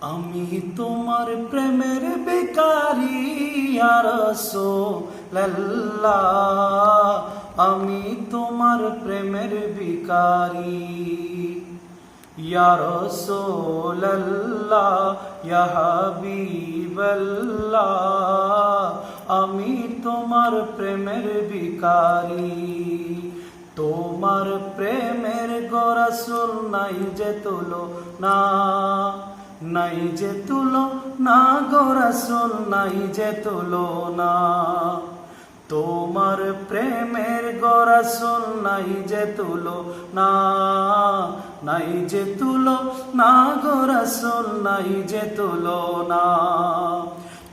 আমি তোমার প্রেমের বেকারি আর আমি তোমার প্রেমের বিকারি ইয়া রাসূলুল্লাহ ইয়া হাবিবাল্লাহ আমি তোমার প্রেমের বিকারি তোমার প্রেমের গরাসুল নাই যে তুলো না। নাই যে তুলো না গরাসুল নাই যে তুলো না। তোমার প্রেমের গরাসুল নাই যে তুলো না। নাই যে তুলো না গরাসুল নাই যে তুলো না।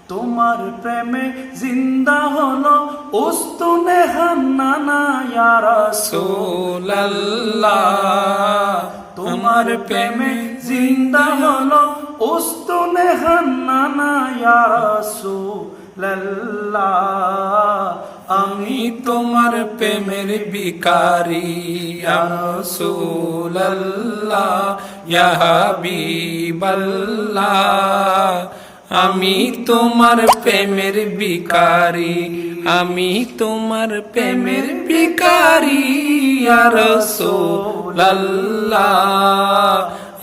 তোমার প্রেমে জিন্দা হলো উস্তুনে হান্নানা ইয়া রাসূলুল্লাহ। তোমার প্রেমে জিন্দা হলো উস্তুনে হান্নানা ইয়া রাসূলুল্লাহ। আমি তোমার প্রেমের বিকারি রসুল্লাহ ইয়া হাবিবাল্লাহ। আমি তোমার প্রেমের বিকারি আমি তোমার প্রেমের বিকারি রসুল্লাহ